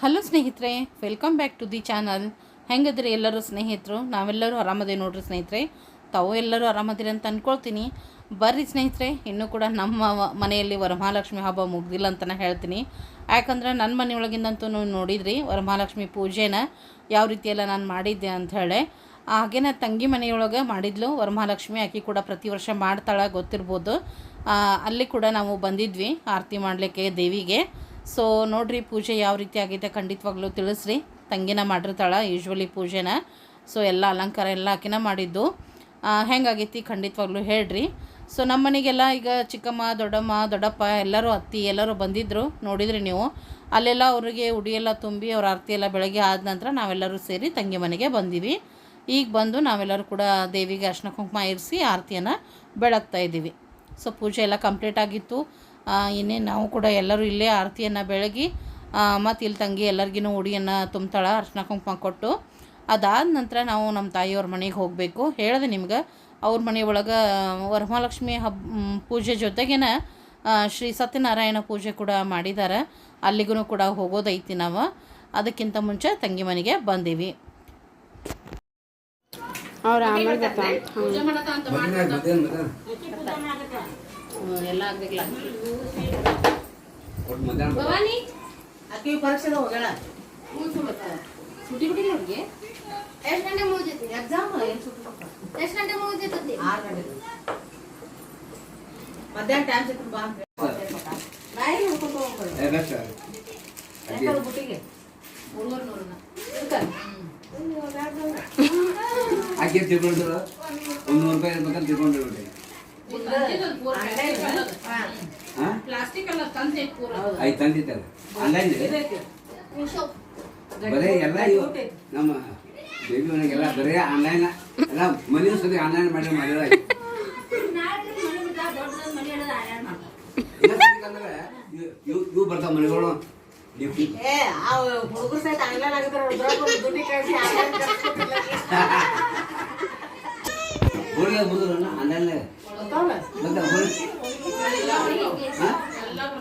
Hello ಸ್ನೇಹಿತರೆ welcome back to the channel ಹೆಂಗದ್ರಿ ಎಲ್ಲರೂ ಸ್ನೇಹಿತರು? ನಾವೆಲ್ಲರೂ ಆರಾಮದೇ ನೋಡ್ರಿ ಸ್ನೇಹಿತರೆ. ತಾವು ಎಲ್ಲರೂ ಆರಾಮದಿರಿ ಅಂತ ಅಂದ್ಕೊಳ್ತೀನಿ ಬರ್ರಿ ಸ್ನೇಹಿತರೆ, ಇನ್ನೂ ಕೂಡ ನಮ್ಮ ಮನೆಯಲ್ಲಿ ವರಮಹಾಲಕ್ಷ್ಮಿ ಹಬ್ಬ ಮುಗ್ದಿಲ್ಲ ಅಂತಲೇ ಹೇಳ್ತೀನಿ. ಯಾಕಂದ್ರೆ ನನ್ನ ಮನೆಯೊಳಗಿಂದಂತೂ ನೋಡಿದ್ರಿ, ವರಮಹಾಲಕ್ಷ್ಮಿ ಪೂಜೆನ ಯಾವ ರೀತಿಯೆಲ್ಲ ನಾನು ಮಾಡಿದ್ದೆ ಅಂತ ಹೇಳಿ. ಹಾಗೇನ ತಂಗಿ ಮನೆಯೊಳಗೆ ಮಾಡಿದ್ಲು, ವರಮಹಾಲಕ್ಷ್ಮಿ ಆಕೆ ಕೂಡ ಪ್ರತಿ ವರ್ಷ ಮಾಡ್ತಾಳೆ, ಗೊತ್ತಿರ್ಬೋದು. ಅಲ್ಲಿ ಕೂಡ ನಾವು ಬಂದಿದ್ವಿ, ಆರತಿ ಮಾಡಲಿಕ್ಕೆ ದೇವಿಗೆ. ಸೊ ನೋಡ್ರಿ, ಪೂಜೆ ಯಾವ ರೀತಿ ಆಗಿದೆ ಖಂಡಿತವಾಗ್ಲೂ ತಿಳಿಸ್ರಿ. ತಂಗಿನ ಮಾಡಿರ್ತಾಳೆ ಯೂಶ್ವಲಿ ಪೂಜೆನ. ಸೊ ಎಲ್ಲ ಅಲಂಕಾರ ಎಲ್ಲ ಆಕಿನ ಮಾಡಿದ್ದು. ಹೆಂಗಾಗೈತಿ ಖಂಡಿತವಾಗ್ಲೂ ಹೇಳ್ರಿ. ಸೊ ನಮ್ಮ ಮನೆಗೆಲ್ಲ ಈಗ ಚಿಕ್ಕಮ್ಮ, ದೊಡ್ಡಮ್ಮ, ದೊಡ್ಡಪ್ಪ ಎಲ್ಲರೂ ಅತ್ತಿ ಎಲ್ಲರೂ ಬಂದಿದ್ದರು ನೋಡಿದ್ರಿ ನೀವು. ಅಲ್ಲೆಲ್ಲ ಅವರಿಗೆ ಉಡಿಯೆಲ್ಲ ತುಂಬಿ ಅವ್ರ ಆರತಿ ಎಲ್ಲ ಬೆಳಗ್ಗೆ ಆದ ನಂತರ ನಾವೆಲ್ಲರೂ ಸೇರಿ ತಂಗಿ ಮನೆಗೆ ಬಂದೀವಿ. ಈಗ ಬಂದು ನಾವೆಲ್ಲರೂ ಕೂಡ ದೇವಿಗೆ ಅರ್ಶನ ಕುಂಕುಮ ಇರಿಸಿ ಆರತಿಯನ್ನು ಬೆಳಗ್ತಾ ಇದ್ದೀವಿ. ಸೊ ಪೂಜೆ ಎಲ್ಲ ಕಂಪ್ಲೀಟ್ ಆಗಿತ್ತು. ಇನ್ನೇನು ನಾವು ಕೂಡ ಎಲ್ಲರೂ ಇಲ್ಲೇ ಆರತಿಯನ್ನು ಬೆಳಗಿ ಮತ್ತು ಇಲ್ಲಿ ತಂಗಿ ಎಲ್ಲರಿಗೂ ಉಡಿಯನ್ನು ತುಂಬ್ತಾಳೆ ಅರ್ಶಿನ ಕುಂಕುಮ ಕೊಟ್ಟು. ಅದಾದ ನಂತರ ನಾವು ನಮ್ಮ ತಾಯಿಯವ್ರ ಮನೆಗೆ ಹೋಗಬೇಕು. ಹೇಳಿದೆ ನಿಮ್ಗೆ ಅವ್ರ ಮನೆ ಒಳಗೆ ವರಮಹಾಲಕ್ಷ್ಮಿ ಹಬ್ಬ ಪೂಜೆ ಜೊತೆಗೇನ ಶ್ರೀ ಸತ್ಯನಾರಾಯಣ ಪೂಜೆ ಕೂಡ ಮಾಡಿದ್ದಾರೆ ಅಲ್ಲಿಗೂ ಕೂಡ ಹೋಗೋದೈತಿ ನಾವು. ಅದಕ್ಕಿಂತ ಮುಂಚೆ ತಂಗಿ ಮನೆಗೆ ಬಂದೀವಿ. ಅವ್ರ ಆಮೇಲೆ ಬರ್ತಾವ ಪೂಜೆ ಮಾಡತ್ತ ಅಂತ ಎಲ್ಲ ಆಗ್ಬೇಕಲ್ಲ ಭವಾನಿ? ಆಕಿ ಪರೀಕ್ಷೆ ಹೋಗೋಣ ಸುಟಿ ಬಿಟ್ಟಿಲ್ಲ ಅವ್ರಿಗೆ? ಎಷ್ಟು ಗಂಟೆ ಮುಗಿದೈತಿ? ಎಕ್ಸಾಮ್ ಏನು ಸುಟ್ಟಿ ಎಷ್ಟು ಗಂಟೆ ಮುಗಿದೈತಿ ಆರು ಗಂಟೆ ಮಧ್ಯಾಹ್ನ ಟೈಮ್ ಸಿಕ್ತು ಬಾ ಅಂತ ನಾ ಎಲ್ಲಿ ಹುಡ್ಕೊಂಡು ಹೋಗ್ಕೊಳ್ಳಿ ಯಾಕಂದ್ರೆ ಬುಟ್ಟಿಗೆ? ಮೂರುವರೆ ನೂರನ್ನ ಇರ್ತಾರೆ ಆಕೆ ತಿಳ್ಕೊಂಡ್ರು ಒಂದು ನೂರು ರೂಪಾಯಿ ಇರ್ಬೇಕಂತ ತಿಳ್ಕೊಂಡಿರ್ಬಿಟ್ಟೆ ಹಾ ಪ್ಲಾಸ್ಟಿಕ್ ಅಲ್ಲ ಪೂರ ತಂದಿದ್ದಲ್ಲ ಬರೇ ಎಲ್ಲ ಇವು ನಮ್ಮ ಬೇಬಿ ಮನೆ ಸರಿ ಆನ್ಲೈನ್ ಮಾಡಿ ಮಾಡಿಲ್ಲ ಇವು ಬರ್ತಾವ ಮನೆಗಳು ಹುಡುಗರು ಸಹಿತ ಆನ್ಲೈನ್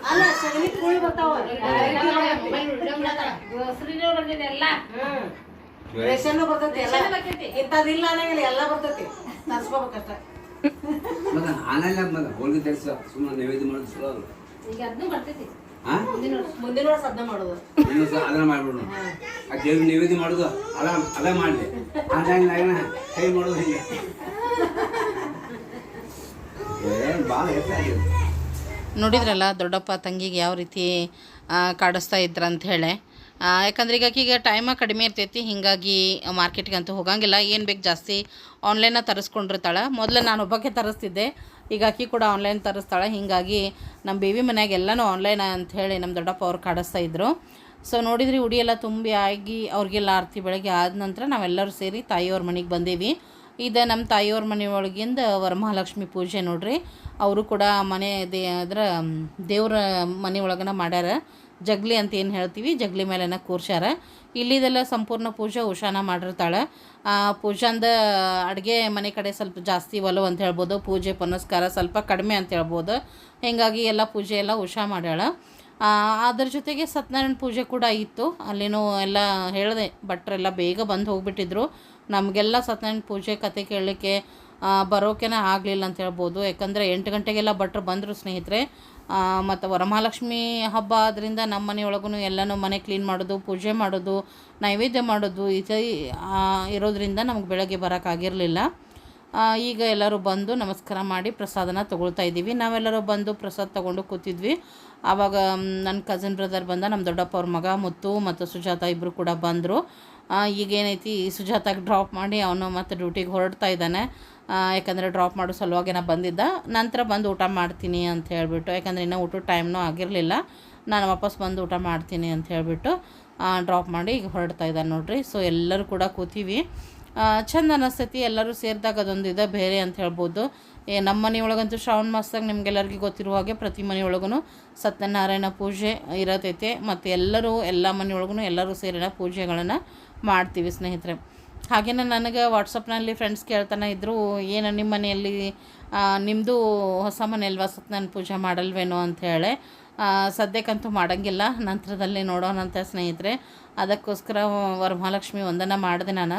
ಅಲ್ಲ ಸಗಣಿ ಕೂಳಿ ಬರ್ತೈತಿ ಎಲ್ಲ ಎಲ್ಲ ಆನಲ್ಲ ಮಗ ಸುಮ್ಮನೆ ನೈವೇದ್ಯ ಮಾಡೋದು ಈಗ ಮುಂದಿನ ವರ್ಷ ಅದನ್ನ ಮಾಡೋದು ಅದನ್ನ ಮಾಡ್ಬಿಡು ಆ ದೇವ್ರ ನೈವೇದ್ಯ ಮಾಡೋದು ಅದ ಅದ ಮಾಡಲಿ ಆನ್ಲೈನ್ ಕೈ ಮಾಡೋದು ಹಿಂಗೆ ನೋಡಿದ್ರಲ್ಲ ದೊಡ್ಡಪ್ಪ ತಂಗಿಗೆ ಯಾವ ರೀತಿ ಕಾಡಿಸ್ತಾ ಇದ್ರ ಅಂತ ಹೇಳಿ. ಯಾಕಂದ್ರೆ ಈಗ ಆಕಿಗೆ ಟೈಮ ಕಡಿಮೆ ಇರ್ತೈತಿ, ಹೀಗಾಗಿ ಮಾರ್ಕೆಟ್ಗೆ ಅಂತೂ ಹೋಗಂಗಿಲ್ಲ. ಏನು ಬೇಕು ಜಾಸ್ತಿ ಆನ್ಲೈನ ತರಿಸ್ಕೊಂಡಿರ್ತಾಳೆ. ಮೊದಲು ನಾನು ಒಬ್ಬಕ್ಕೆ ತರಿಸ್ತಿದ್ದೆ, ಈಗ ಆಕಿ ಕೂಡ ಆನ್ಲೈನ್ ತರಿಸ್ತಾಳೆ. ಹೀಗಾಗಿ ನಮ್ಮ ಬೇಬಿ ಮನೆಯಾಗ ಎಲ್ಲನೂ ಆನ್ಲೈನ್ ಅಂತ ಹೇಳಿ ನಮ್ಮ ದೊಡ್ಡಪ್ಪ ಅವ್ರು ಕಾಡಿಸ್ತಾ ಇದ್ರು. ಸೊ ನೋಡಿದ್ರಿ ಉಡಿ ಎಲ್ಲ ತುಂಬಿ ಆಗಿ ಅವ್ರಿಗೆಲ್ಲ ಆರತಿ ಬೆಳಗ್ಗೆ ಆದ ನಂತರ ನಾವೆಲ್ಲರೂ ಸೇರಿ ತಾಯಿಯವ್ರ ಮನೆಗೆ ಬಂದೀವಿ. ಇದು ನಮ್ಮ ತಾಯಿಯವ್ರ ಮನೆ ಒಳಗಿಂದ ವರಮಹಾಲಕ್ಷ್ಮಿ ಪೂಜೆ ನೋಡ್ರಿ. ಅವರು ಕೂಡ ಮನೆ ದೇ ಅದ್ರ ದೇವ್ರ ಮನೆ ಒಳಗನ ಮಾಡ್ಯಾರ. ಜಗ್ಲಿ ಅಂತ ಏನು ಹೇಳ್ತೀವಿ ಜಗ್ಲಿ ಮೇಲೆನ ಕೂರ್ಸ್ಯಾರ. ಇಲ್ಲಿದೆಲ್ಲ ಸಂಪೂರ್ಣ ಪೂಜೆ ಉಷಾನ ಮಾಡಿರ್ತಾಳೆ. ಆ, ಪೂಜಾಂದ ಅಡುಗೆ ಮನೆ ಕಡೆ ಸ್ವಲ್ಪ ಜಾಸ್ತಿ ಒಲವು ಅಂತ ಹೇಳ್ಬೋದು ಪೂಜೆ ಪುನಸ್ಕಾರ ಸ್ವಲ್ಪ ಕಡಿಮೆ ಅಂತ ಹೇಳ್ಬೋದು. ಹೀಗಾಗಿ ಎಲ್ಲ ಪೂಜೆ ಎಲ್ಲ ಉಷಾ ಮಾಡ್ಯಾಳ. ಅದ್ರ ಜೊತೆಗೆ ಸತ್ಯನಾರಾಯಣ ಪೂಜೆ ಕೂಡ ಇತ್ತು. ಅಲ್ಲಿನೂ ಎಲ್ಲ ಹೇಳಿದೆ ಭಟ್ರೆಲ್ಲ ಬೇಗ ಬಂದು ಹೋಗ್ಬಿಟ್ಟಿದ್ರು. ನಮಗೆಲ್ಲ ಸತ್ಯನಾರಾಯಣ ಪೂಜೆ ಕತೆ ಕೇಳಲಿಕ್ಕೆ ಬರೋಕೆನೇ ಆಗಲಿಲ್ಲ ಅಂತ ಹೇಳ್ಬೋದು. ಯಾಕಂದರೆ ಎಂಟು ಗಂಟೆಗೆಲ್ಲ ಭಟ್ರು ಬಂದರು ಸ್ನೇಹಿತರೆ. ಮತ್ತು ವರಮಹಾಲಕ್ಷ್ಮಿ ಹಬ್ಬ ಆದ್ದರಿಂದ ನಮ್ಮ ಮನೆಯೊಳಗೂ ಎಲ್ಲನೂ ಮನೆ ಕ್ಲೀನ್ ಮಾಡೋದು, ಪೂಜೆ ಮಾಡೋದು, ನೈವೇದ್ಯ ಮಾಡೋದು ಇದು ಇರೋದ್ರಿಂದ ನಮಗೆ ಬೆಳಗ್ಗೆ ಬರೋಕ್ಕಾಗಿರಲಿಲ್ಲ ಈಗ ಎಲ್ಲರೂ ಬಂದು ನಮಸ್ಕಾರ ಮಾಡಿ ಪ್ರಸಾದನ ತೊಗೊಳ್ತಾ ಇದ್ದೀವಿ. ನಾವೆಲ್ಲರೂ ಬಂದು ಪ್ರಸಾದ ತೊಗೊಂಡು ಕೂತಿದ್ವಿ. ಆವಾಗ ನನ್ನ ಕಸಿನ್ ಬ್ರದರ್ ಬಂದ, ನಮ್ಮ ದೊಡ್ಡಪ್ಪ ಅವ್ರ ಮಗ ಮುತ್ತು ಮತ್ತು ಸುಜಾತ ಇಬ್ಬರು ಕೂಡ ಬಂದರು. ಈಗೇನೈತಿ, ಸುಜಾತಾಗ ಡ್ರಾಪ್ ಮಾಡಿ ಅವನು ಮತ್ತೆ ಡ್ಯೂಟಿಗೆ ಹೊರಡ್ತಾ ಇದ್ದಾನೆ. ಯಾಕಂದರೆ ಡ್ರಾಪ್ ಮಾಡೋ ಸಲುವಾಗಿ ನಾ ಬಂದಿದ್ದ. ನಂತರ ಬಂದು ಊಟ ಮಾಡ್ತೀನಿ ಅಂತ ಹೇಳಿಬಿಟ್ಟು, ಯಾಕಂದರೆ ಇನ್ನೂ ಊಟದ ಟೈಮ್ನೂ ಆಗಿರಲಿಲ್ಲ. ನಾನು ವಾಪಸ್ ಬಂದು ಊಟ ಮಾಡ್ತೀನಿ ಅಂತ ಹೇಳಿಬಿಟ್ಟು ಡ್ರಾಪ್ ಮಾಡಿ ಈಗ ಹೊರಡ್ತಾ ಇದ್ದಾನೆ ನೋಡ್ರಿ. ಸೊ ಎಲ್ಲರೂ ಕೂಡ ಕೂತೀವಿ. ಚಂದ ಅನಿಸ್ತೈತಿ. ಎಲ್ಲರೂ ಸೇರಿದಾಗ ಅದೊಂದು ಇದೆ ಬೇರೆ ಅಂತ ಹೇಳ್ಬೋದು. ಏ, ನಮ್ಮ ಮನೆಯೊಳಗಂತೂ ಶ್ರಾವಣ ಮಾಸದಾಗ ನಿಮ್ಗೆಲ್ಲರಿಗೂ ಗೊತ್ತಿರುವ ಹಾಗೆ ಪ್ರತಿ ಮನೆಯೊಳಗೂ ಸತ್ಯನಾರಾಯಣ ಪೂಜೆ ಇರತೈತೆ. ಮತ್ತು ಎಲ್ಲರೂ, ಎಲ್ಲ ಮನೆಯೊಳಗೂ ಎಲ್ಲರೂ ಸೇರಿನ ಪೂಜೆಗಳನ್ನು ಮಾಡ್ತೀವಿ ಸ್ನೇಹಿತರೆ. ಹಾಗೆಯೇ ನನಗೆ ವಾಟ್ಸಪ್ನಲ್ಲಿ ಫ್ರೆಂಡ್ಸ್ ಕೇಳ್ತಾನೆ ಇದ್ದರು ಏನು ನಿಮ್ಮ ಮನೆಯಲ್ಲಿ ನಿಮ್ಮದು ಹೊಸ ಮನೆ ಅಲ್ವಾ ಸತ್ಯನಾರಾಯಣ ಪೂಜೆ ಮಾಡಲ್ವೇನೋ ಅಂತ ಸದ್ಯಕ್ಕಂತೂ ಮಾಡೋಂಗಿಲ್ಲ. ನಂತರದಲ್ಲಿ ನೋಡೋಣಂತ ಸ್ನೇಹಿತರೆ. ಅದಕ್ಕೋಸ್ಕರ ವರಮಹಾಲಕ್ಷ್ಮಿ ಒಂದನ್ನು ಮಾಡಿದೆ ನಾನು.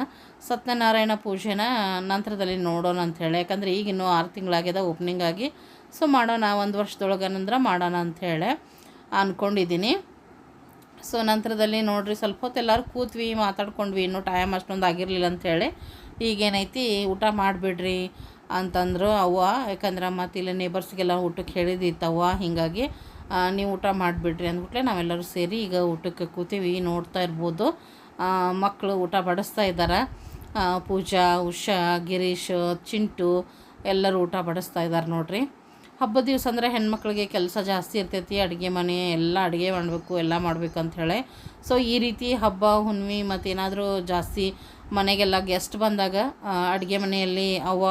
ಸತ್ಯನಾರಾಯಣ ಪೂಜೆನ ನಂತರದಲ್ಲಿ ನೋಡೋಣ ಅಂಥೇಳಿ ಯಾಕಂದರೆ ಈಗ ಇನ್ನೂ ಆರು ತಿಂಗಳಾಗ್ಯದ ಓಪನಿಂಗ್ ಆಗಿ. ಸೊ ಮಾಡೋಣ, ಒಂದು ವರ್ಷದೊಳಗನಂದ್ರೆ ಮಾಡೋಣ ಅಂಥೇಳಿ ಅಂದ್ಕೊಂಡಿದ್ದೀನಿ ಸೊ ನಂತರದಲ್ಲಿ ನೋಡ್ರಿ, ಸ್ವಲ್ಪ ಹೊತ್ತು ಎಲ್ಲರೂ ಕೂತ್ವಿ, ಮಾತಾಡ್ಕೊಂಡ್ವಿ. ಇನ್ನೂ ಟೈಮ್ ಅಷ್ಟೊಂದು ಆಗಿರಲಿಲ್ಲ ಅಂಥೇಳಿ. ಈಗೇನೈತಿ, ಊಟ ಮಾಡಿಬಿಡ್ರಿ ಅಂತಂದರು ಅವ್ವ. ಯಾಕಂದ್ರೆ ಮತ್ತು ಇಲ್ಲಿ ನೇಬರ್ಸ್ಗೆಲ್ಲ ಊಟಕ್ಕೆ ಹೇಳಿದ್ದಿತ್ತವ್ವ. ಅವ್ವ ಹೀಗಾಗಿ ನೀವು ಊಟ ಮಾಡಿಬಿಡ್ರಿ ಅಂದ್ಬಿಟ್ಲೆ ನಾವೆಲ್ಲರೂ ಸೇರಿ ಈಗ ಊಟಕ್ಕೆ ಕೂತೀವಿ, ನೋಡ್ತಾ ಇರ್ಬೋದು. ಮಕ್ಕಳು ಊಟ ಬಡಿಸ್ತಾ ಇದ್ದಾರೆ ಪೂಜಾ, ಉಷಾ, ಗಿರೀಶ್, ಚಿಂಟು ಎಲ್ಲರೂ ಊಟ ಬಡಿಸ್ತಾ ಇದ್ದಾರೆ ನೋಡಿರಿ. ಹಬ್ಬದ ದಿವಸ ಅಂದರೆ ಹೆಣ್ಮಕ್ಳಿಗೆ ಕೆಲಸ ಜಾಸ್ತಿ ಇರ್ತೈತಿ, ಅಡುಗೆ ಮನೆ ಎಲ್ಲ ಅಡುಗೆ ಮಾಡಬೇಕು, ಎಲ್ಲ ಮಾಡಬೇಕು ಅಂಥೇಳಿ ಸೊ ಈ ರೀತಿ ಹಬ್ಬ ಹುಣ್ಣಿಮೆ ಮತ್ತೇನಾದರೂ ಜಾಸ್ತಿ ಮನೆಗೆಲ್ಲ ಗೆಸ್ಟ್ ಬಂದಾಗ ಅಡುಗೆ ಮನೆಯಲ್ಲಿ ಅವ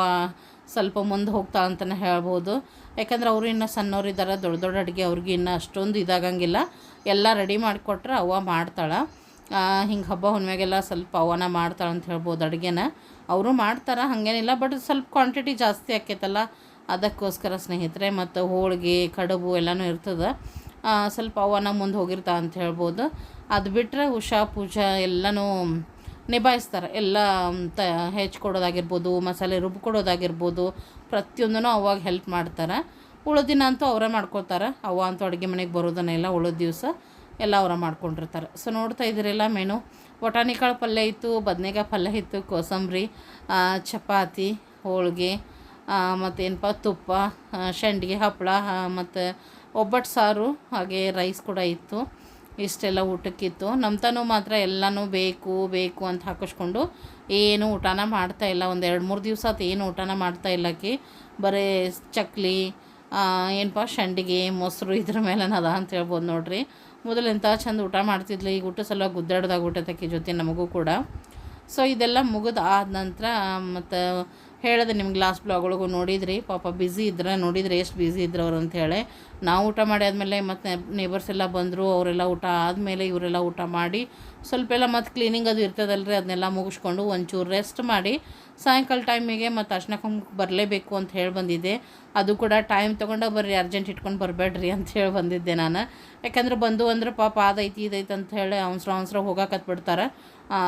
ಸ್ವಲ್ಪ ಮುಂದೆ ಹೋಗ್ತಾ ಅಂತಲೇ ಹೇಳ್ಬೋದು. ಯಾಕಂದ್ರೆ ಅವರು ಇನ್ನೂ ಸಣ್ಣವರಿದ್ದಾರೆ ದೊಡ್ಡ ದೊಡ್ಡ ಅಡುಗೆ ಅವ್ರಿಗೆ ಇನ್ನೂ ಅಷ್ಟೊಂದು ಇದಾಗಂಗಿಲ್ಲ. ಎಲ್ಲ ರೆಡಿ ಮಾಡಿಕೊಟ್ರೆ ಅವ ಮಾಡ್ತಾಳೆ. ಹಿಂಗೆ ಹಬ್ಬ ಹುಣ್ಣಿಮೆಗೆಲ್ಲ ಸ್ವಲ್ಪ ಅವನ ಮಾಡ್ತಾಳೆ ಅಂತ ಹೇಳ್ಬೋದು ಅಡುಗೆನ. ಅವರು ಮಾಡ್ತಾರೆ, ಹಾಗೇನಿಲ್ಲ ಬಟ್ ಸ್ವಲ್ಪ ಕ್ವಾಂಟಿಟಿ ಜಾಸ್ತಿ ಆಕೈತಲ್ಲ. ಅದಕ್ಕೋಸ್ಕರ ಸ್ನೇಹಿತರೆ ಮತ್ತು ಹೋಳಿಗೆ, ಕಡುಬು ಎಲ್ಲನೂ ಇರ್ತದೆ. ಸ್ವಲ್ಪ ಅವನ ಮುಂದೆ ಹೋಗಿರ್ತಾ ಅಂತ ಹೇಳ್ಬೋದು. ಅದು ಬಿಟ್ಟರೆ ಉಷಾ, ಪೂಜಾ ಎಲ್ಲನೂ ನಿಭಾಯಿಸ್ತಾರೆ. ಎಲ್ಲ, ತ ಹೆಚ್ಕೊಡೋದಾಗಿರ್ಬೋದು ಮಸಾಲೆ ರುಬ್ಕೊಡೋದಾಗಿರ್ಬೋದು ಪ್ರತಿಯೊಂದೂ ಅವಾಗ ಹೆಲ್ಪ್ ಮಾಡ್ತಾರೆ. ಉಳಿದ ದಿನ ಅಂತೂ ಅವರೇ ಮಾಡ್ಕೊತಾರೆ ಅವ್ವ ಅಂತೂ ಅಡುಗೆ ಮನೆಗೆ ಬರೋದನ್ನೆಲ್ಲ ಉಳಿದ ದಿವಸ ಎಲ್ಲ ಅವರ ಮಾಡ್ಕೊಂಡಿರ್ತಾರೆ. ಸೊ ನೋಡ್ತಾ ಇದ್ದೀರಲ್ಲ ಮೆನು ಬಟಾಣಿಕಾಳು ಪಲ್ಯ ಇತ್ತು, ಬದನೆಕಾಯಿ ಪಲ್ಯ ಇತ್ತು, ಕೋಸಂಬರಿ ಚಪಾತಿ, ಹೋಳಿಗೆ ಮತ್ತೇನಪ್ಪ ತುಪ್ಪ ಶೆಂಡಿಗೆ ಹಪ್ಪಳ ಮತ್ತು ಒಬ್ಬಟ್ಟು ಸಾರು, ಹಾಗೆ ರೈಸ್ ಕೂಡ ಇತ್ತು. ಇಷ್ಟೆಲ್ಲ ಊಟಕ್ಕಿತ್ತು. ನಮ್ಮ ತನು ಮಾತ್ರ ಎಲ್ಲನೂ ಬೇಕು ಬೇಕು ಅಂತ ಹಾಕಿಸ್ಕೊಂಡು ಏನು ಊಟನ ಮಾಡ್ತಾ ಇಲ್ಲ. ಒಂದು ಎರಡು ಮೂರು ದಿವಸ ಆತು ಏನು ಊಟನ ಮಾಡ್ತಾ ಇಲ್ಲಕಿ ಬರೀ ಚಕ್ಲಿ ಏನಪ್ಪ ಸಂಡಿಗೆ ಮೊಸರು ಇದ್ರ ಮೇಲೆ ಅದ ಅಂತ ಹೇಳ್ಬೋದು ನೋಡ್ರಿ. ಮೊದಲು ಎಂಥ ಚಂದ ಊಟ ಮಾಡ್ತಿದ್ಲು. ಈಗ ಊಟ ಸಲ ಗುದ್ದಾಡ್ದಾಗ ತಕ್ಕಿ ಜೊತೆ ನಮಗೂ ಕೂಡ. ಸೊ ಇದೆಲ್ಲ ಮುಗಿದು ಆದ ನಂತರ, ಮತ್ತು ಹೇಳಿದೆ ನಿಮ್ಗೆ ಲಾಸ್ಟ್ ಬ್ಲಾಗ್ ಒಳಗೂ ನೋಡಿದ್ರಿ. ಪಾಪ ಬ್ಯುಸಿ ಇದ್ರೆ, ನೋಡಿದ್ರೆ ಎಷ್ಟು ಬ್ಯುಸಿ ಇದ್ರು ಅವ್ರು ಅಂತೇಳಿ ನಾವು ಊಟ ಮಾಡಿ ಆದಮೇಲೆ ಮತ್ತು ನೇಬರ್ಸ್ ಎಲ್ಲ ಬಂದರು, ಅವರೆಲ್ಲ ಊಟ ಆದಮೇಲೆ ಇವರೆಲ್ಲ ಊಟ ಮಾಡಿ, ಸ್ವಲ್ಪ ಎಲ್ಲ ಮತ್ತು ಕ್ಲೀನಿಂಗ್ ಅದು ಇರ್ತದಲ್ರಿ ಅದನ್ನೆಲ್ಲ ಮುಗಿಸ್ಕೊಂಡು ಒಂಚೂರು ರೆಸ್ಟ್ ಮಾಡಿ, ಸಾಯಂಕಾಲ ಟೈಮಿಗೆ ಮತ್ತು ಅರ್ಶಿನ ಬರಲೇಬೇಕು ಅಂತ ಹೇಳಿ ಬಂದಿದ್ದೆ. ಅದು ಕೂಡ ಟೈಮ್ ತೊಗೊಂಡು ಬರ್ರಿ ಅರ್ಜೆಂಟ್ ಇಟ್ಕೊಂಡು ಬರಬೇಡ್ರಿ ಅಂತ ಹೇಳಿ ಬಂದಿದ್ದೆ ನಾನು. ಯಾಕಂದ್ರೆ ಬಂದು ಅಂದ್ರೆ ಪಾಪ ಅದೈತಿ ಇದೈತಿ ಅಂತ ಹೇಳಿ ಅವಸರ ಅವಸರ ಹೋಗಾಕತ್ಬಿಡ್ತಾರೆ.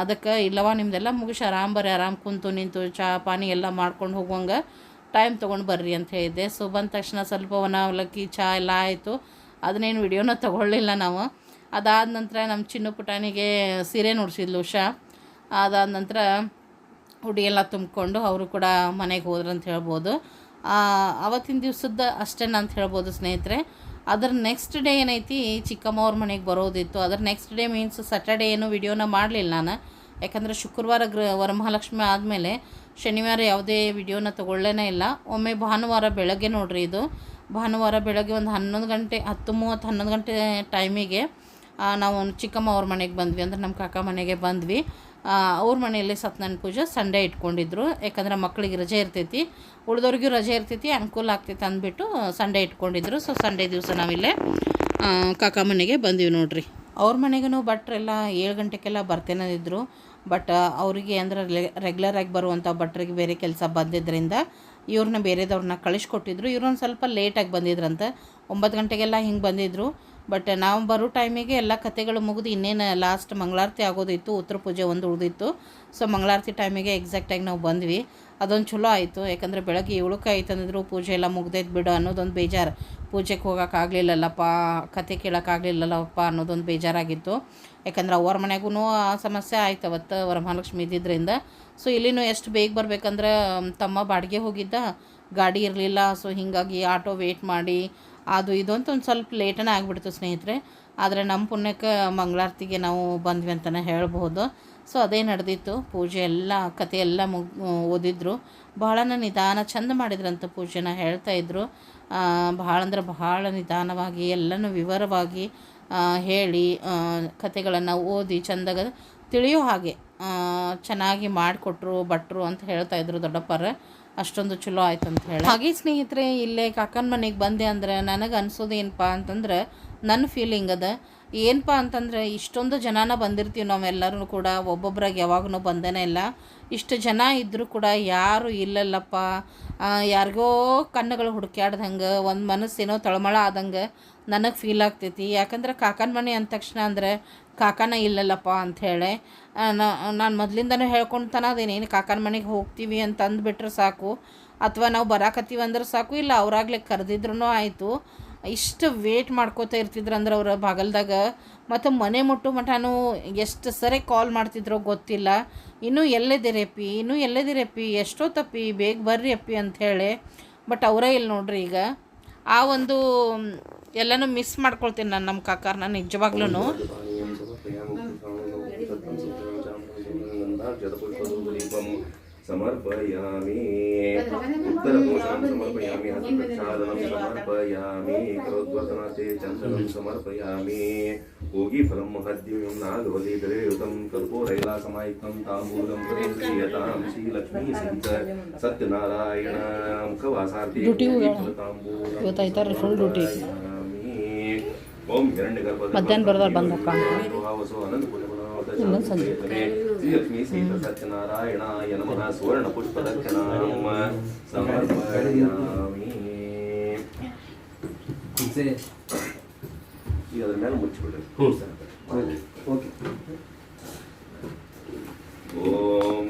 ಅದಕ್ಕೆ ಇಲ್ಲವ ನಿಮ್ದೆಲ್ಲ ಮುಗಿಸಿ ಆರಾಮ್ ಬರ್ರಿ, ಆರಾಮ್ ಕುಂತು ನಿಂತು ಚಹಾ ಪಾನಿ ಎಲ್ಲ ಮಾಡ್ಕೊಂಡು ಹೋಗುವಂಗೆ ಟೈಮ್ ತೊಗೊಂಡು ಬರ್ರಿ ಅಂತ ಹೇಳಿದ್ದೆ. ಸೊ ಬಂದ ತಕ್ಷಣ ಸ್ವಲ್ಪ ಒಣ ಅವಲಕ್ಕಿ ಚಹಾ ಎಲ್ಲ ಆಯಿತು. ಅದನ್ನೇನು ವಿಡಿಯೋನ ತೊಗೊಳ್ಳಿಲ್ಲ ನಾವು. ಅದಾದ ನಂತರ ನಮ್ಮ ಚಿನ್ನು ಪುಟಾಣಿಗೆ ಸೀರೆ ನುಡಿಸಿದ್ಲು ಉಷಾ. ಅದಾದ ನಂತರ ಹುಡಿ ಎಲ್ಲ ತುಂಬಿಕೊಂಡು ಅವರು ಕೂಡ ಮನೆಗೆ ಹೋದ್ರಂತ ಹೇಳ್ಬೋದು. ಅವತ್ತಿನ ದಿವಸದ ಅಷ್ಟೇ ಅಂತ ಹೇಳ್ಬೋದು ಸ್ನೇಹಿತರೆ. ಅದ್ರ ನೆಕ್ಸ್ಟ್ ಡೇ ಏನೈತಿ ಚಿಕ್ಕಮ್ಮ ಅವ್ರ ಮನೆಗೆ ಬರೋದಿತ್ತು. ಅದ್ರ ನೆಕ್ಸ್ಟ್ ಡೇ ಮೀನ್ಸ್ ಸ್ಯಾಟರ್ಡೇ ಏನು ವಿಡಿಯೋನ ಮಾಡಲಿಲ್ಲ ನಾನು. ಯಾಕಂದರೆ ಶುಕ್ರವಾರ ಗೃಹ, ವರಮಹಾಲಕ್ಷ್ಮಿ ಆದಮೇಲೆ ಶನಿವಾರ ಯಾವುದೇ ವಿಡಿಯೋನ ತೊಗೊಳ್ಳೇನೇ ಇಲ್ಲ. ಒಮ್ಮೆ ಭಾನುವಾರ ಬೆಳಗ್ಗೆ ನೋಡ್ರಿ ಇದು. ಭಾನುವಾರ ಬೆಳಗ್ಗೆ ಒಂದು ಹನ್ನೊಂದು ಗಂಟೆ, ಹತ್ತು ಮೂವತ್ತು ಹನ್ನೊಂದು ಗಂಟೆ ಟೈಮಿಗೆ ನಾವು ಚಿಕ್ಕಮ್ಮ ಅವ್ರ ಮನೆಗೆ ಬಂದ್ವಿ. ಅಂದ್ರೆ ನಮ್ಮ ಕಾಕ ಮನೆಗೆ ಬಂದ್ವಿ. ಅವ್ರ ಮನೆಯಲ್ಲಿ ಸತ್ಯನಾರಾಯಣ ಪೂಜೆ ಸಂಡೇ ಇಟ್ಕೊಂಡಿದ್ರು. ಯಾಕಂದ್ರೆ ಮಕ್ಕಳಿಗೆ ರಜೆ ಇರ್ತೈತಿ. ಉಳಿದವ್ರಿಗೂ ರಜೆ ಇರ್ತೈತಿ, ಅನುಕೂಲ ಆಗ್ತೈತೆ ಅಂದ್ಬಿಟ್ಟು ಸಂಡೇ ಇಟ್ಕೊಂಡಿದ್ರು. ಸೊ ಸಂಡೇ ದಿವಸ ನಾವಿಲ್ಲೇ ಕಾಕ ಮನೆಗೆ ಬಂದೀವಿ ನೋಡ್ರಿ. ಅವ್ರ ಮನೆಗೂ ಭಟ್ರೆಲ್ಲ ಏಳು ಗಂಟೆಗೆಲ್ಲ ಬರ್ತೇನೆ ಬಟ್ ಅವರಿಗೆ ಅಂದ್ರೆ ರೆಗ್ಯುಲರ್ ಆಗಿ ಬರುವಂಥ ಭಟ್ರಿಗೆ ಬೇರೆ ಕೆಲಸ ಬಂದಿದ್ದರಿಂದ ಇವ್ರನ್ನ ಬೇರೆದವ್ರನ್ನ ಕಳಿಸ್ಕೊಟ್ಟಿದ್ರು. ಇವ್ರೊಂದು ಸ್ವಲ್ಪ ಲೇಟಾಗಿ ಬಂದಿದ್ರಂತೆ. ಒಂಬತ್ತು ಗಂಟೆಗೆಲ್ಲ ಹಿಂಗೆ ಬಂದಿದ್ರು. ಬಟ್ ನಾವು ಬರೋ ಟೈಮಿಗೆ ಎಲ್ಲ ಕತೆಗಳು ಮುಗಿದು ಇನ್ನೇನು ಲಾಸ್ಟ್ ಮಂಗಳಾರತಿ ಆಗೋದಿತ್ತು, ಉತ್ತರ ಪೂಜೆ ಒಂದು ಉಳಿದಿತ್ತು. ಸೊ ಮಂಗಳಾರತಿ ಟೈಮಿಗೆ ಎಕ್ಸಾಕ್ಟಾಗಿ ನಾವು ಬಂದ್ವಿ. ಅದೊಂದು ಚಲೋ ಆಯಿತು. ಯಾಕಂದರೆ ಬೆಳಗ್ಗೆ ಏಳಕ್ಕೆ ಆಯ್ತು ಅಂದಿದ್ರು ಪೂಜೆ ಎಲ್ಲ ಮುಗ್ದೈತೆ ಬಿಡು ಅನ್ನೋದೊಂದು ಬೇಜಾರು. ಪೂಜೆಗೆ ಹೋಗೋಕ್ಕಾಗಲಿಲ್ಲಲ್ಲಪ್ಪ ಕತೆ ಕೇಳೋಕ್ಕಾಗಲಿಲ್ಲಲ್ಲಪ್ಪ ಅನ್ನೋದೊಂದು ಬೇಜಾರಾಗಿತ್ತು. ಯಾಕಂದ್ರೆ ಅವ್ರ ಮನೆಗೂ ಆ ಸಮಸ್ಯೆ ಆಯ್ತು ಅವತ್ತು ವರಮಹಾಲಕ್ಷ್ಮಿ ಇದ್ದಿದ್ದರಿಂದ ಸೊ ಇಲ್ಲಿನೂ ಎಷ್ಟು ಬೇಗ ಬರಬೇಕಂದ್ರೆ, ತಮ್ಮ ಬಾಡಿಗೆ ಹೋಗಿದ್ದ. ಗಾಡಿ ಇರಲಿಲ್ಲ. ಸೊ ಹೀಗಾಗಿ ಆಟೋ ವೇಟ್ ಮಾಡಿ ಅದು ಇದು ಅಂತ ಒಂದು ಸ್ವಲ್ಪ ಲೇಟನೇ ಆಗಿಬಿಡ್ತು ಸ್ನೇಹಿತರೆ. ಆದರೆ ನಮ್ಮ ಪುಣ್ಯಕ್ಕೆ ಮಂಗಳಾರತಿಗೆ ನಾವು ಬಂದ್ವಿ ಅಂತಲೇ ಹೇಳ್ಬೋದು ಸೊ ಅದೇ ನಡೆದಿತ್ತು. ಪೂಜೆ ಎಲ್ಲ ಕತೆ ಎಲ್ಲ ಮುಗ್ ಓದಿದ್ರು. ಭಾಳನ ನಿಧಾನ ಚಂದ ಮಾಡಿದ್ರಂತ ಪೂಜೆನ ಹೇಳ್ತಾ ಇದ್ರು. ಆ, ಭಾಳ ಅಂದ್ರೆ ಭಾಳ ನಿಧಾನವಾಗಿ ಎಲ್ಲನೂ ವಿವರವಾಗಿ ಹೇಳಿ ಕತೆಗಳನ್ನು ಓದಿ ಚಂದಾಗ ತಿಳಿಯೋ ಹಾಗೆ ಚೆನ್ನಾಗಿ ಮಾಡಿಕೊಟ್ರು ಭಟ್ರು ಅಂತ ಹೇಳ್ತಾ ಇದ್ರು ದೊಡ್ಡಪ್ಪರ ಅಷ್ಟೊಂದು ಚಲೋ ಆಯ್ತು ಅಂತ ಹೇಳಿ. ಹಾಗೆ ಸ್ನೇಹಿತರೆ, ಇಲ್ಲೇ ಕಾಕನ ಮನೆಗೆ ಬಂದೆ ಅಂದ್ರೆ ನನಗೆ ಅನ್ಸೋದು ಏನಪ್ಪ ಅಂತಂದ್ರೆ ನನ್ನ ಫೀಲಿಂಗ್ ಅದ, ಏನಪ್ಪ ಅಂತಂದ್ರೆ ಇಷ್ಟೊಂದು ಜನನ ಬಂದಿರ್ತೀವಿ ನಾವೆಲ್ಲರೂ ಕೂಡ, ಒಬ್ಬೊಬ್ರಾಗ ಯಾವಾಗೂ ಬಂದೇನೆ ಇಲ್ಲ. ಇಷ್ಟು ಜನ ಇದ್ದರೂ ಕೂಡ ಯಾರು ಇಲ್ಲಲ್ಲಪ್ಪ. ಯಾರಿಗೋ ಕಣ್ಣುಗಳು ಹುಡುಕ್ಯಾಡ್ದಂಗೆ, ಒಂದು ಮನಸ್ಸೇನೋ ತಳಮಳ ಆದಂಗೆ ನನಗೆ ಫೀಲ್ ಆಗ್ತೈತಿ. ಯಾಕಂದ್ರೆ ಕಾಕನ ಮನೆ ಅಂದ ತಕ್ಷಣ ಅಂದರೆ ಕಾಕನ ಇಲ್ಲಲ್ಲಪ್ಪ ಅಂಥೇಳಿ ನಾನು ಮೊದಲಿಂದನೂ ಹೇಳ್ಕೊತಾನ ಅದೇನು ಏನು ಕಾಕನ ಮನೆಗೆ ಹೋಗ್ತೀವಿ ಅಂತ ಅಂದ್ಬಿಟ್ರೆ ಸಾಕು, ಅಥವಾ ನಾವು ಬರಾಕತ್ತೀವಿ ಅಂದ್ರೆ ಸಾಕು, ಇಲ್ಲ ಅವ್ರಾಗ್ಲೇ ಕರೆದಿದ್ರು ಆಯಿತು. ಇಷ್ಟು ವೇಟ್ ಮಾಡ್ಕೋತಾ ಇರ್ತಿದ್ರು ಅಂದ್ರೆ ಅವರ ಬಾಗಲ್ದಾಗ. ಮತ್ತು ಮನೆ ಮುಟ್ಟು ಮಟಾನು ಎಷ್ಟು ಸರಿ ಕಾಲ್ ಮಾಡ್ತಿದ್ರೋ ಗೊತ್ತಿಲ್ಲ. ಇನ್ನೂ ಎಲ್ಲದಿರಪ್ಪಿ ಇನ್ನೂ ಎಲ್ಲದಿರಪ್ಪಿ ತಪ್ಪಿ, ಬೇಗ ಬರ್ರಿ ಅಪ್ಪಿ ಅಂಥೇಳಿ ಬಟ್ ಅವರೇ ಇಲ್ಲ ನೋಡ್ರಿ ಈಗ. ಆ ಒಂದು ಎಲ್ಲನೂ ಮಿಸ್ ಮಾಡ್ಕೊಳ್ತೀನಿ ನಾನು ನಮ್ಮ ಕಾಕಾರನ್ನ ನಿಜವಾಗ್ಲೂ ಸಮರ್ಪಯಾಮಿ. ಉತ್ತರ ಕೋಶಂ ಸಮರ್ಪಯಾಮಿ. ಹಸ್ತ ಸಮರ್ಪಯಾಮಿ. ಕರೋದ್ವರ್ಧನಾತೆ ಚಂದನಂ ಸಮರ್ಪಯಾಮಿ. ಹೋಗಿ ಫಲಂ ಮಹದ್ಯಂ ನಾಗವಲಿ ದರೇಯುತಂ ಕರ್ಪೂರೈಲಾಸಮಾಯುಕ್ತಂ ತಾಂಬೂಲಂ ಪ್ರತಿಯತಾಂ ಶ್ರೀಲಕ್ಷ್ಮೀ ಸಿಂಧ ಸತ್ಯನಾರಾಯಣ. ಮುಖವಾಸಾರ್ತಿ ಡ್ಯೂಟಿ ಫುಲ್ ಡ್ಯೂಟಿ ಮಧ್ಯಾಹ್ನ ಬರೋದಾರ ಬಂದ್ ಇನ್ನೊಂದು ಸಂಜೆ. ಸೀತ ಸತ್ಯನಾರಾಯಣಾಯ ನಮಃ ಸುವರ್ಣ ಪುಷ್ಪದಕ್ಷಿಣಾಂ ಸಮರ್ಪಯಾಮಿ ಹಿಂಸೆ ಈಗ ಅದ್ರ ಮೇಲೆ ಮುಚ್ಚಿಬಿಡ್ರಿ. ಹ್ಞೂ. ಸರ್ ಓಕೆ ಓಂ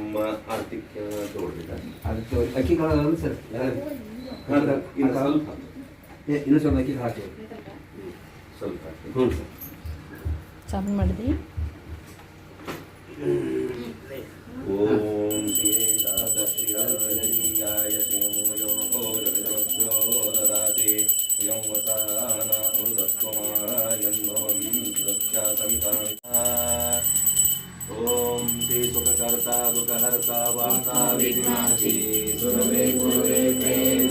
ಆರ್ತಿಕ್ಯ ತಗೊಳ್ಬೇಕಾ ಅದಕ್ಕೆ ಅಕ್ಕಿ ಕಾಳು ಸರ್. ಇನ್ನು ಸ್ವಲ್ಪ. ಏ, ಇನ್ನೂ ಸ್ವಲ್ಪ ಅಕ್ಕಿ ಹಾಕ್ತೀವಿ ಸ್ವಲ್ಪ ಹಾಕಿ. ಹ್ಞೂ ಸರ್ ಚಾಲು ಮಾಡಿದಿ ಓಂ ಶ್ರೀ ದಾತಶ್ರೀಯಾಯ ಶ್ರೀಮಯೋ ಜಗದ್ಭ್ಯೋ ದದಾತಿ ಯಂ ವಸಾನ ಅಮೃತತ್ವಮಾಯನ್ಭವಂ ಸುರಕ್ಷಾ ಸವಿತಾಂ ಓಂ ಶ್ರೀ ಸುಖಕರ್ತಾ ದುಃಖಹರ್ತಾ ವಾರ್ತಾ ವಿಘ್ನಾಚಿ ಸುರವೇ ಗುರುವೇ ಪ್ರೇಮ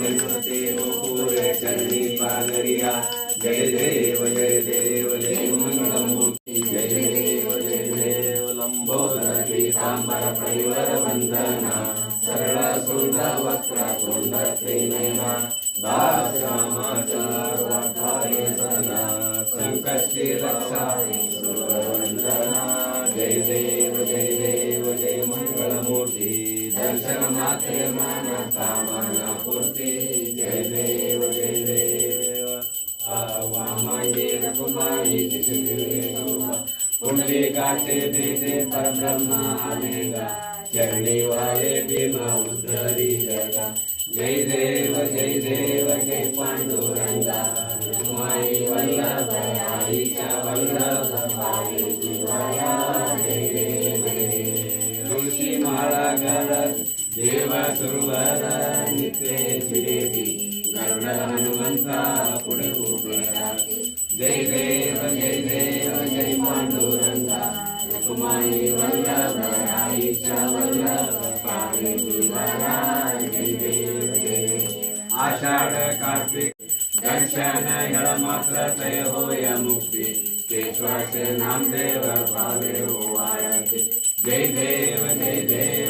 बरा रोणते पूरे चरणी पागरिया जय देव जय देव जय मंगलमूर्ति जय देव जय देव लंबोदर पीतांबर परिवर वंदना सरळ सुंद वक्र तोंड त्रिनयना दास रामाचार वाटाय सदा संकष्टी रक्षा सुरवंदना जय देव जय देव जय मंगलमूर्ती दर्शन मात्रे मन कामना पूर्ती जय देव जय देव. आवा मांगे कुमारी पुंडली काचे देते परब्रह्म आलेगा चरणी वाये भीमा उद्धरी जगा जय देव जय देव जय पांडुरंगा. माई वल्लभ आईच्या वल्लभ. माळा गरज देव सुरवर नित्य देवी गरुड हनुमंता पुढे उभे जय देव जय देव जय पांडुरंगा. रुक्माई वल्लभ आईच्या वल्लभ पायी जय देव जय आषाढ कार्तिक दर्शन हेळ मात्र तय होय मुक्ती. केशवाचे नामदेव भावे हो जय देव जय देव.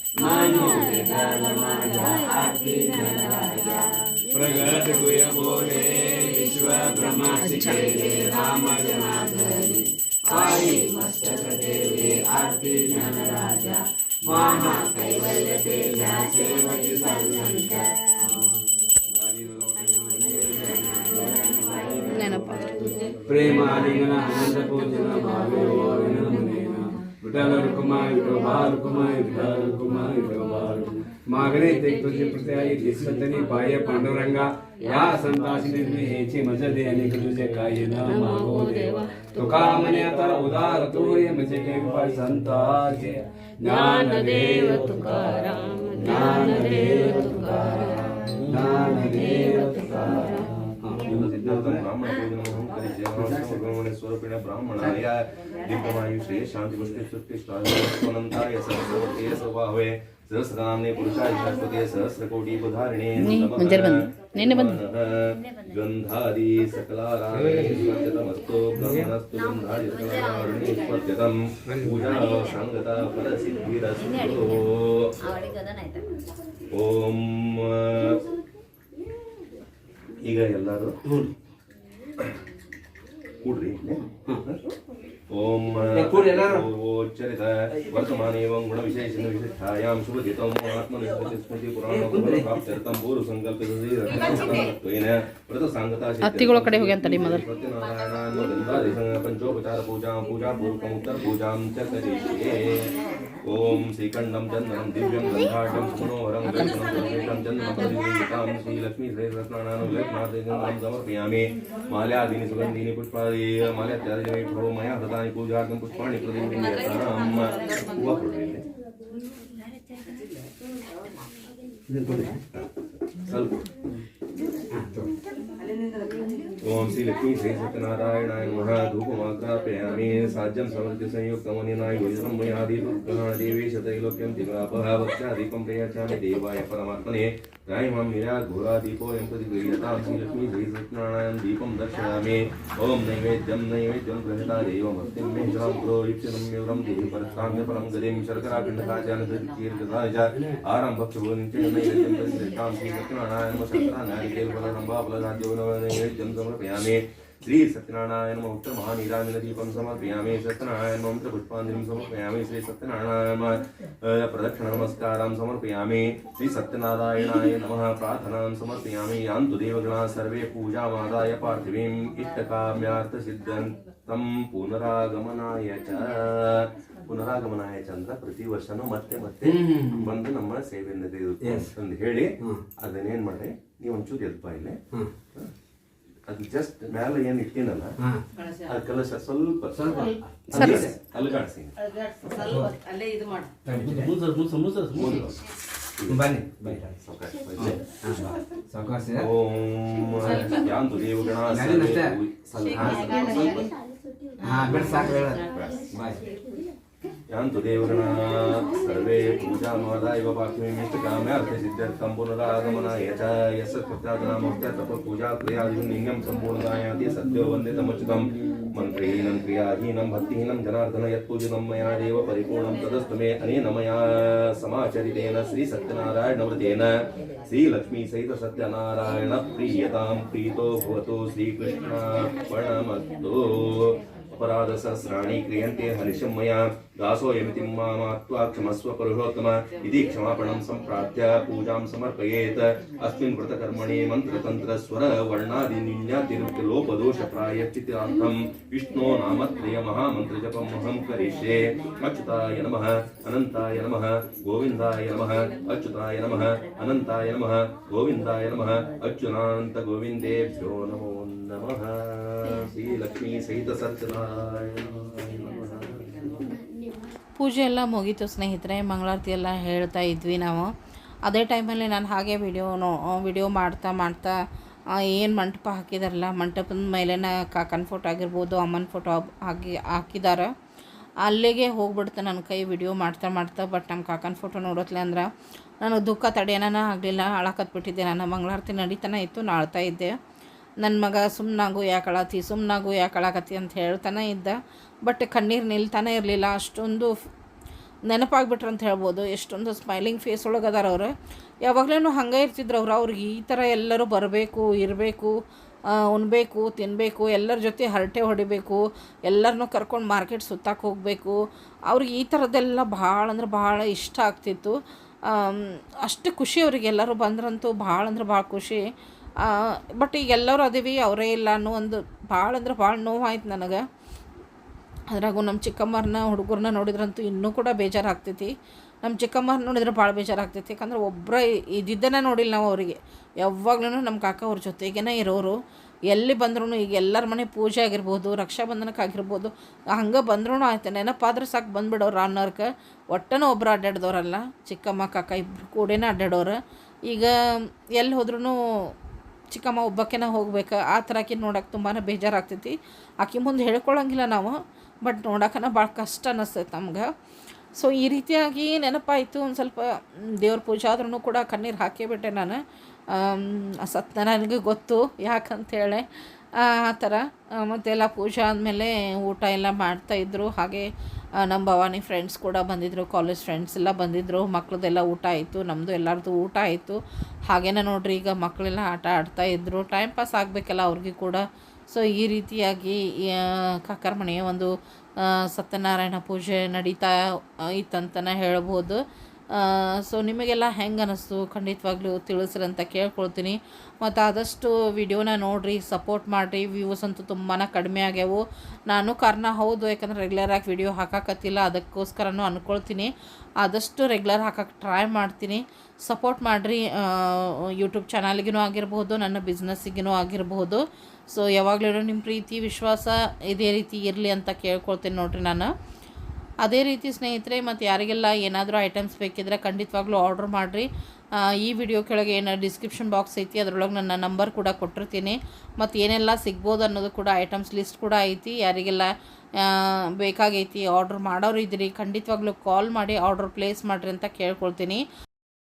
अच्छा। मानो विकल माया आती न लाया प्रगट हुए बोले विश्व ब्रह्मांडिके राम जनाधरी आई मस्तक देवी आरती नन राजा महा कैवल्य तेजा सेवति सर्वशंकर प्रेमादिगण आनंद पूजन भावे विठालरुकुमाय प्रभालकुमाय विठालरुकुमाय तुझे प्रत्यायी दिसतनी बाह्य पांडुरंगा या संताशी निर्मी हेची मज दे अनेक तुझे काय ना मागो देवा। तुका मने आता उदार तो ये मज़े के उपाय संताचे। ज्ञान देव तुकाराम ज्ञान देव तुकाराम ज्ञान देव तुकाराम। हाँ जितना तुम स्वरूपिण ब्राह्मणाय दीर्घमायुषे शान्तिपुष्टिस्तुष्टिष्टानन्ताय सरस्वते स्वभावे सहस्रनाम्ने पुरुषाय सरस्वते सहस्रकोटि बुधारिणे ನೀ ಮುಂಜಾನೆ ಬಂದು ನಿನ್ನೆ ಬಂದು ಗಂಧಾದಿ ಸಕಲಾರಾಯಣಮಸ್ತು ಬ್ರಹ್ಮಣಸ್ತು ಗಂಧಾದಿ ಸಕಲಾರಾಯಣೆ ಸ್ಪರ್ಧ್ಯತಂ ಪೂಜಾ ಸಂಗತ ಫಲಸಿದ್ಧಿರಸ್ತು ಓಂ ಈಗ ಎಲ್ಲರೂ Horrible. ¿eh? Mm. ಇಲ್ಲೇ. ಓಂ ಕೂಡ್ರಿ ಎಲ್ಲರೂ. ಓಚ್ಚರಿತ ವರ್ತಮಾನೇವಂ ಗುಣವಿಶೇಷಣ ವಿಶಿಷ್ಟಾಯಾಂ ಶುಭದಿತಂ ಆತ್ಮನಿಷ್ಠತಿ ಸ್ಮೃತಿ ಪುರಾಣ ಪ್ರಾಪ್ತ್ಯರ್ಥಂ ಪೂರ್ವ ಸಂಕಲ್ಪಿತ ವ್ರತ ಸಾಂಗತಾ ಹತ್ತಿಗಳ ಕಡೆ ಹೋಗಿ ಅಂತ ನಿಮ್ಮ ಮೊದಲು ಸತ್ಯನಾರಾಯಣ ಗಂಧಾದಿ ಪಂಚೋಪಚಾರ ಪೂಜಾ ಪೂಜಾ ಪೂರ್ವಕಂ ಉತ್ತರ ಪೂಜಾಂ ಚ ಕರಿಷ್ಯೆ ಓಂ ಶ್ರೀಖಂಡಂ ಚಂದನಂ ದಿವ್ಯಂ ಗಂಧಾಢ್ಯಂ ಸುಮನೋಹರಂ ಗಂಧಂ ಸರ್ವೇಷಾಂ ಚಂದನಂ ಪ್ರತಿಗೃಹೀತಾಂ ಶ್ರೀ ಲಕ್ಷ್ಮೀ ಶ್ರೀರತ್ನಾನಾಂ ವಿವೇಕನಾಥಂ ಸಮರ್ಪಯಾಮಿ ಮಾಲ್ಯಾದೀನಿ ಸುಗಂಧೀನಿ ಪುಷ್ಪಾದಿ ಮಾಲ್ಯಾತ್ಯಾದಿ ಭೋ ಮಯ ಹೃದಾನಿ ಪೂಜಾರ್ಥಂ ಪುಷ್ಪಾಣಿ ಪ್ರತಿಗೃಹೀತಾಂ ಹೂವ ಕೊಡ್ರಿ ಇಲ್ಲಿ. ಸ್ವಲ್ಪ ओम श्री लक्ष्मी श्री सत्यनारायणाय नमः। धूपमाग्रापयामि साज्यं समर्प्य संयुक्तमुनिनाय गुरुजनं मया दीपग्रहण देवेश त्रैलोक्यं दिगरापः वक्षादीपं प्रयाचामि देवाय परमात्मने। राय माँ निरा घोरादीपोऽयं प्रतिगृह्यतां श्रीलक्ष्मी श्री लक्ष्मी श्री सत्यनारायणं दीपं दर्शयामि। ॐ नैवेद्यं नैवेद्यं गृहता देवमस्तिं मेषां प्रोयुक्तिनं विवरं देहि परस्ताम्य परं गतिं शर्करापिण्डकाचानकीर्तता च। आरम्भक्षभोनिं च नैवेद्यं प्रतिष्ठां श्रीसत्यनारायणं शर्करा नारिकेलफलरम्भाफलखाद्यो नैवेद्यं समर्प समर्पयामि श्री सत्यनारायण उत्तर महानीरामिन दीपं समर्पयामि सत्यनारायण मंत्र पुष्पांजलिं समर्पयामि श्री सत्यनारायण प्रदक्षिण नमस्कारं समर्पयामि श्री सत्यनारायणाय नमः प्रार्थनां समर्पयामि यान्तु देवगणाः सर्वे पूजामादाय पार्थिवीम् इष्टकाम्यार्थसिद्धन्तं पुनरागमनाय च ಪುನರಾಗಮನಾಯ ಚಂದ್ರ ಪ್ರತಿ ವರ್ಷನೂ ಮತ್ತೆ ಮತ್ತೆ ಬಂದು ನಮ್ಮ ಸೇವೆಯನ್ನು ತೆಗೆದುಕೊಂಡು ಅಂತ ಹೇಳಿ ಅದನ್ನೇನ್ ಮಾಡ್ರಿ ನೀವು ಒಂಚೂರು ಎದ್ಪ ಇಲ್ಲೇ ಅದು ಜಸ್ಟ್ ಮೇಲೆ ಏನ್ ಇಟ್ಟಿನಲ್ಲ ಆ ಕಲಶ ಸ್ವಲ್ಪ ಸ್ವಲ್ಪ. ಅಲ್ಗಾಡ್ಸಿ ಅಲ್ಲೇ ಇದು ಮಾಡಿ. ಬನ್ನಿ. ಬನ್ನಿ ಮ್ಯಾಲಿನ ಅಷ್ಟೇ. ಸ್ವಲ್ಪ. ಹಾ ಬೇಡ ಸಾಕು ಹೇಳ. ಬಾಯ್. यान्तु देवगणात् सर्वे पूजामाला इव पाक्ष्मीष्टकाम्यार्थसिद्ध्यर्थं पुनरागमनाय च यस्य कृत्यादनामोक्त्या तपःपूजाक्रियादिवं लिङ्गं सम्पूर्णायाति सद्यो वन्दितमच्युतं मन्त्रीहीनं क्रियाहीनं भक्तिहीनं जनार्दन यत्पूजितं मया देव परिपूर्णं तदस्तु अनेन मया समाचरितेन श्रीसत्यनारायणव्रतेन। श्रीलक्ष्मीसहितसत्यनारायणप्रीयतां प्रीतो भवतु श्रीकृष्णार्पणमस्तु। अपराधसहस्राणि क्रियन्ते मैया। दासो यमति मात्वा क्षमस्व पुरुषोत्तम। इति क्षमापणं सम्प्रार्थ्य पूजां समर्पयेत्। अस्मिन् व्रतकर्मणि मन्त्रतन्त्रस्वरवर्णादिन्यातिरिक्तलोपदोषप्रायश्चितिरान्तम् विष्णो नामत्रय महामन्त्रजपम् अहं करिष्ये। अच्युताय नमः, अनन्ताय नमः, गोविन्दाय नमः, अच्युताय नमः, अनन्ताय नमः, गोविन्दाय नमः अच्युतानन्तगोविन्देभ्यो नमो नमः। ಪೂಜೆ ಎಲ್ಲ ಮುಗೀತು ಸ್ನೇಹಿತರೆ, ಮಂಗಳಾರತಿ ಎಲ್ಲ ಹೇಳ್ತಾ ಇದ್ವಿ ನಾವು. ಅದೇ ಟೈಮಲ್ಲಿ ನಾನು ಹಾಗೆ ವಿಡಿಯೋ ನೋ ವಿಡಿಯೋ ಮಾಡ್ತಾ ಮಾಡ್ತಾ ಏನು ಮಂಟಪ ಹಾಕಿದಾರಲ್ಲ, ಮಂಟಪದ ಮೇಲೆ ಕಾಕನ ಫೋಟೋ ಆಗಿರ್ಬೋದು, ಅಮ್ಮನ ಫೋಟೋ ಹಾಕಿ ಹಾಕಿದ್ದಾರೆ ಅಲ್ಲಿಗೆ ಹೋಗ್ಬಿಡ್ತು ನನ್ನ ಕೈ ವಿಡಿಯೋ ಮಾಡ್ತಾ ಮಾಡ್ತಾ ಬಟ್ ನಮ್ಮ ಕಾಕನ ಫೋಟೋ ನೋಡೋತ್ಲೆ ಅಂದ್ರೆ ನಾನು ದುಃಖ ತಡೆಯೋನ ಆಗಲಿಲ್ಲ, ಅಳಕತ್ಬಿಟ್ಟಿದ್ದೆ ನಾನು. ಮಂಗಳಾರತಿ ನಡೀತಾನೆ ಇತ್ತು, ನಾಳ್ತಾ ಇದ್ದೆ. ನನ್ನ ಮಗ ಸುಮ್ಮನಾಗು ಯಾಕೆ ಅಳತಿ ಸುಮ್ಮನಾಗು ಯಾಕೆ ಅಳಕತ್ತಿ ಅಂತ ಹೇಳ್ತಾನೆ ಇದ್ದ. ಬಟ್ ಕಣ್ಣೀರು ನಿಲ್ತಾನೆ ಇರಲಿಲ್ಲ. ಅಷ್ಟೊಂದು ನೆನಪಾಗ್ಬಿಟ್ರು ಅಂತ ಹೇಳ್ಬೋದು. ಎಷ್ಟೊಂದು ಸ್ಮೈಲಿಂಗ್ ಫೇಸ್ ಒಳಗೆ ಅದಾರ ಅವ್ರು. ಯಾವಾಗಲೂ ಹಂಗೆ ಇರ್ತಿದ್ರು ಅವ್ರು. ಅವ್ರಿಗೆ ಈ ಥರ ಎಲ್ಲರೂ ಬರಬೇಕು, ಇರಬೇಕು ಉಣ್ಬೇಕು ತಿನ್ನಬೇಕು ಎಲ್ಲರ ಜೊತೆ ಹರಟೆ ಹೊಡಿಬೇಕು ಎಲ್ಲರನ್ನೂ ಕರ್ಕೊಂಡು ಮಾರ್ಕೆಟ್ ಸುತ್ತಕ್ಕೆ ಹೋಗಬೇಕು. ಅವ್ರಿಗೆ ಈ ಥರದ್ದೆಲ್ಲ ಭಾಳ ಅಂದ್ರೆ ಭಾಳ ಇಷ್ಟ ಆಗ್ತಿತ್ತು. ಅಷ್ಟು ಖುಷಿ ಅವ್ರಿಗೆ ಎಲ್ಲರೂ ಬಂದ್ರಂತೂ ಭಾಳ ಅಂದ್ರೆ ಭಾಳ ಖುಷಿ. ಬಟ್ ಈಗ ಎಲ್ಲರೂ ಅದೀವಿ, ಅವರೇ ಇಲ್ಲ ಅನ್ನೋ ಒಂದು ಭಾಳ ಅಂದ್ರೆ ಭಾಳ ನೋವಾಯ್ತು ನನಗೆ. ಅದ್ರಾಗೂ ನಮ್ಮ ಚಿಕ್ಕಮ್ಮರನ್ನ ಹುಡುಗರನ್ನ ನೋಡಿದ್ರಂತೂ ಇನ್ನೂ ಕೂಡ ಬೇಜಾರಾಗ್ತೈತಿ. ನಮ್ಮ ಚಿಕ್ಕಮ್ಮ ನೋಡಿದ್ರೆ ಭಾಳ ಬೇಜಾರಾಗ್ತೈತಿ. ಯಾಕಂದ್ರೆ ಒಬ್ಬರ ಇದ್ದಿದ್ದನೇ ನೋಡಿಲ್ಲ ನಾವು ಅವರಿಗೆ. ಯಾವಾಗ್ಲೂ ನಮ್ಮ ಕಾಕ ಅವ್ರ ಜೊತೆಗೇನೆ ಇರೋರು. ಎಲ್ಲಿ ಬಂದ್ರೂ ಈಗ ಎಲ್ಲರ ಮನೆ ಪೂಜೆ ಆಗಿರ್ಬೋದು ರಕ್ಷಾಬಂಧನಕ್ಕೆ ಆಗಿರ್ಬೋದು ಹಂಗೆ ಬಂದ್ರೂ ಆಯ್ತು. ನೆನಪಾದ್ರೆ ಸಾಕು ಬಂದ್ಬಿಡೋರು ಅನ್ನೋರ್ಗೆ ಒಟ್ಟನೂ ಒಬ್ಬರು ಅಡ್ಡಾಡ್ದವ್ರಲ್ಲ ಚಿಕ್ಕಮ್ಮ, ಕಾಕ ಇಬ್ಬರು ಕೂಡೇನೆ ಅಡ್ಡಾಡೋರು ಈಗ ಎಲ್ಲಿ ಹೋದ್ರೂ ಚಿಕ್ಕಮ್ಮ ಒಬ್ಬಕ್ಕೆನ ಹೋಗ್ಬೇಕು, ಆ ಥರ ಆಕಿ ನೋಡೋಕೆ ತುಂಬಾ ಬೇಜಾರಾಗ್ತೈತಿ. ಆಕೆ ಮುಂದೆ ಹೇಳ್ಕೊಳ್ಳೋಂಗಿಲ್ಲ ನಾವು, ಬಟ್ ನೋಡೋಕನ ಭಾಳ ಕಷ್ಟ ಅನ್ನಿಸ್ತೈತೆ ನಮ್ಗೆ. ಸೊ ಈ ರೀತಿಯಾಗಿ ನೆನಪಾಯಿತು, ಒಂದು ಸ್ವಲ್ಪ ದೇವ್ರ ಪೂಜೆ ಆದ್ರೂ ಕೂಡ ಕಣ್ಣೀರು ಹಾಕೇ ಬಿಟ್ಟೆ ನಾನು ಸತ್ತ ನನಗೆ ಗೊತ್ತು, ಯಾಕಂತೇಳಿ. ಆ ಥರ ಮತ್ತೆಲ್ಲ ಪೂಜೆ ಆದಮೇಲೆ ಊಟ ಎಲ್ಲ ಮಾಡ್ತಾಯಿದ್ರು ಹಾಗೆ ನಮ್ಮ ಭವಾನಿ ಫ್ರೆಂಡ್ಸ್ ಕೂಡ ಬಂದಿದ್ದರು ಕಾಲೇಜ್ ಫ್ರೆಂಡ್ಸ್ ಎಲ್ಲ ಬಂದಿದ್ದರು ಮಕ್ಕಳದೆಲ್ಲ ಊಟ ಆಯಿತು ನಮ್ಮದು ಎಲ್ಲರದ್ದು ಊಟ ಆಯಿತು. ಹಾಗೇನೆ ನೋಡ್ರಿ, ಈಗ ಮಕ್ಕಳೆಲ್ಲ ಆಟ ಆಡ್ತಾ ಇದ್ದರು ಟೈಮ್ ಪಾಸ್ ಆಗಬೇಕಲ್ಲ ಅವ್ರಿಗೆ ಕೂಡ. ಸೊ ಈ ರೀತಿಯಾಗಿ ಕಾಕರ ಮನೆಯ ಒಂದು ಸತ್ಯನಾರಾಯಣ ಪೂಜೆ ನಡೀತಾ ಇತ್ತಂತಲೇ ಹೇಳ್ಬೋದು. ಸೊ ನಿಮಗೆಲ್ಲ ಹೆಂಗೆ ಅನ್ನಿಸ್ತು ಖಂಡಿತವಾಗ್ಲೂ ತಿಳಿಸ್ರಿ ಅಂತ ಕೇಳ್ಕೊಳ್ತೀನಿ. ಮತ್ತು ಆದಷ್ಟು ವಿಡಿಯೋನ ನೋಡಿರಿ ಸಪೋರ್ಟ್ ಮಾಡಿರಿ. ವ್ಯೂಸ್ ಅಂತೂ ತುಂಬಾ ಕಡಿಮೆ ಆಗ್ಯಾವು. ನಾನು ಕಾರಣ ಹೌದು, ಯಾಕಂದ್ರೆ ರೆಗ್ಯುಲರಾಗಿ ವಿಡಿಯೋ ಹಾಕಕತ್ತಿಲ್ಲ, ಅದಕ್ಕೋಸ್ಕರನೂ ಅಂದ್ಕೊಳ್ತೀನಿ ಆದಷ್ಟು ರೆಗ್ಯುಲರ್ ಹಾಕಕ್ಕೆ ಟ್ರೈ ಮಾಡ್ತೀನಿ. ಸಪೋರ್ಟ್ ಮಾಡಿರಿ ಯೂಟ್ಯೂಬ್ ಚಾನಲ್ಗಿನೂ ಆಗಿರ್ಬೋದು, ನನ್ನ ಬಿಸ್ನೆಸ್ಸಿಗೂ ಆಗಿರ್ಬೋದು. ಸೊ ಯಾವಾಗಲೂ ನಿಮ್ಮ ಪ್ರೀತಿ, ವಿಶ್ವಾಸ ಇದೇ ರೀತಿ ಇರಲಿ ಅಂತ ಕೇಳ್ಕೊಳ್ತೀನಿ ನೋಡಿರಿ ನಾನು. ಅದೇ ರೀತಿ ಸ್ನೇಹಿತರೆ, ಮತ್ತು ಯಾರಿಗೆಲ್ಲ ಏನಾದರೂ ಐಟಮ್ಸ್ ಬೇಕಿದ್ರೆ ಖಂಡಿತವಾಗ್ಲೂ ಆರ್ಡ್ರ್ ಮಾಡಿರಿ. ಈ ವಿಡಿಯೋ ಕೆಳಗೆ ಏನು ಡಿಸ್ಕ್ರಿಪ್ಷನ್ ಬಾಕ್ಸ್ ಐತಿ, ಅದರೊಳಗೆ ನನ್ನ ನಂಬರ್ ಕೂಡ ಕೊಟ್ಟಿರ್ತೀನಿ. ಮತ್ತು ಏನೆಲ್ಲ ಸಿಗ್ಬೋದು ಅನ್ನೋದು ಕೂಡ ಐಟಮ್ಸ್ ಲಿಸ್ಟ್ ಕೂಡ ಐತಿ. ಯಾರಿಗೆಲ್ಲ ಬೇಕಾಗೈತಿ ಆರ್ಡ್ರ್ ಮಾಡೋರು ಇದ್ರಿ ಖಂಡಿತವಾಗ್ಲೂ ಕಾಲ್ ಮಾಡಿ ಆರ್ಡ್ರ್ ಪ್ಲೇಸ್ ಮಾಡಿರಿ ಅಂತ ಕೇಳ್ಕೊಳ್ತೀನಿ.